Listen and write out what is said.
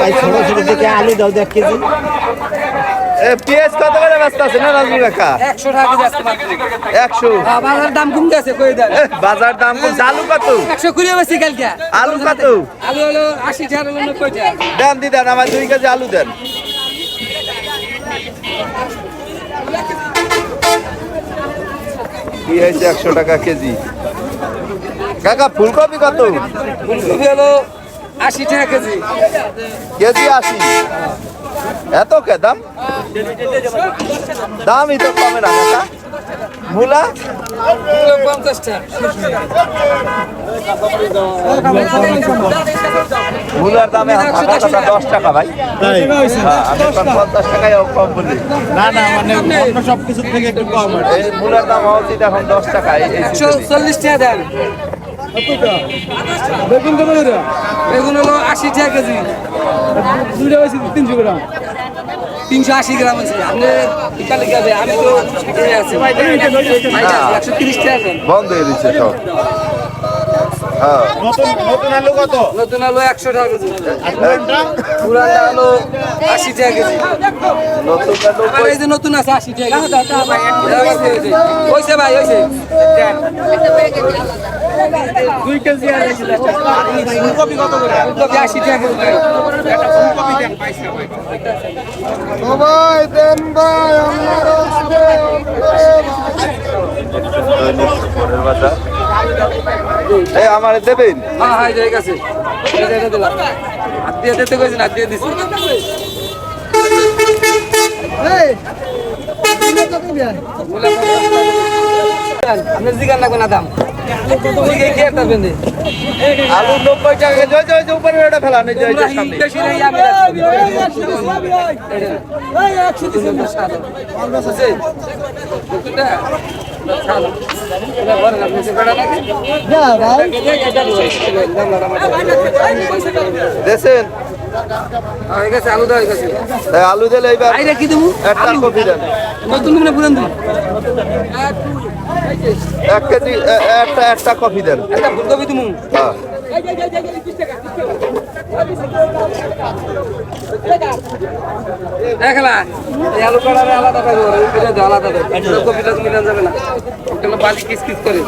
ভাই ছোট ছোট থেকে আলু দাও দেখ কেজি। এ পেঁয়াজ কত করে ব্যস্ত আছে না রাজু কাকা একশো টাকা একশো? বাজার দাম কমতে আছে কই দেন? বাজার দাম কমছে। আলু কত? একশো কুড়ি বেশি কালকে। আলু কত? আলু হলো আশি টাকা টাকা। দেন দি দেন আমার দুই কেজি আলু দেন। কি হয়েছে একশো টাকা কেজি? কাকা ফুলকপি কত? ফুলকপি হলো আশি টাকা কেজি। কেজি আশি। এত কে দাম? দামই তো কমে না কাকা। মূলা? মূলার দামে দশ টাকা ভাই। হ্যাঁ, পঞ্চাশ টাকায় কম বলি। না না মানে অন্য সব থেকে একটু কম। এই মূলার দাম হওয়া উচিত এখন দশ টাকা চল্লিশ টাকা দেন। বেগুন কত বেগুন হলো আশি টাকা কেজি দুইটা হয়েছে তিনশো গ্রাম তিনশো আশি গ্রাম আছে আপনি বিকালে যাবে আমি তো আছি একশো তিরিশ টাকা বন্ধ হয়ে দিচ্ছে সব হ্যাঁ নতুন নতুন আলু কত? নতুন আলু একশো টাকা কেজি। পুরানটা? আলু আশি টাকা কেজি। নতুন আলু এই যে নতুন আছে আশি টাকা কেজি। হয়েছে ভাই হয়েছে দুই কেজি আর ফুলকপি কত করে? ফুলকপি আশি টাকা কেজি। ভাই। ফুলকপি দেন পাইছে পরের বাজার। এই আমার দেবেন হ্যাঁ হ্যাঁ ঠিক আছে এটা দিয়ে দিলাম হাত দিয়ে দিতে কইছেন হাত দিয়ে দিছি আপনি জিগান লাগবে না দাম জিগে কি একটা বেঁধে আলু নব্বই টাকা কেজি ওই যে- ওই যে উপরে ওটা ফেলা নেই যে ওই যে সামনে বেশি নাই আমি একশো তিন সাত বুঝছে দুটা সাত এটা বড় না বুঝছে বেড়া নাকি দেশেন। গেছে আলু দেওয়া গেছে আলু দিলে এইবার কি দেবো? একটা কপি দেন। নতুন মানে পুরান দেবো? এক কেজি একটা একটা কপি দেন। একটা ফুলকপি দেবো। হ্যাঁ। দেখলা এই আলু কাটারে আলাদা পাবো এটা দাও আলাদা দেবো ফুলকপিটা মিলান যাবে না। ওটা বালি কিস কিস করে।